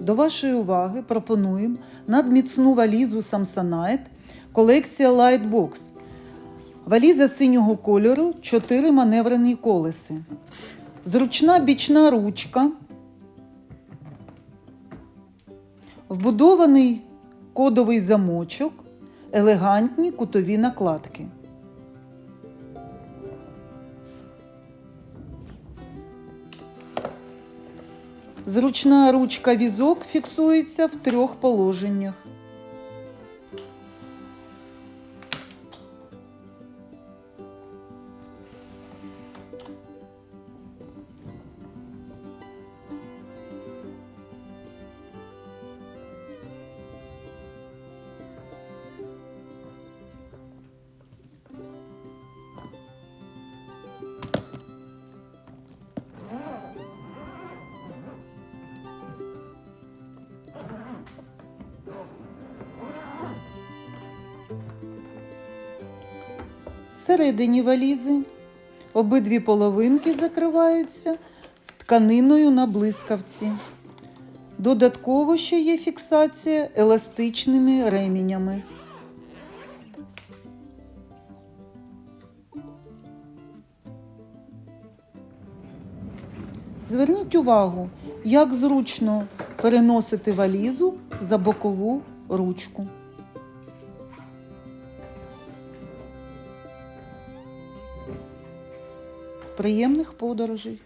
До вашої уваги пропонуємо надміцну валізу Samsonite колекція Lightbox. Валіза синього кольору, 4 маневрені колеси. Зручна бічна ручка. Вбудований кодовий замочок, елегантні кутові накладки. Зручна ручка візок фіксується в трьох положеннях. Всередині валізи обидві половинки закриваються тканиною на блискавці. Додатково ще є фіксація еластичними ремінями. Зверніть увагу, як зручно переносити валізу за бокову ручку. Приємних подорожей!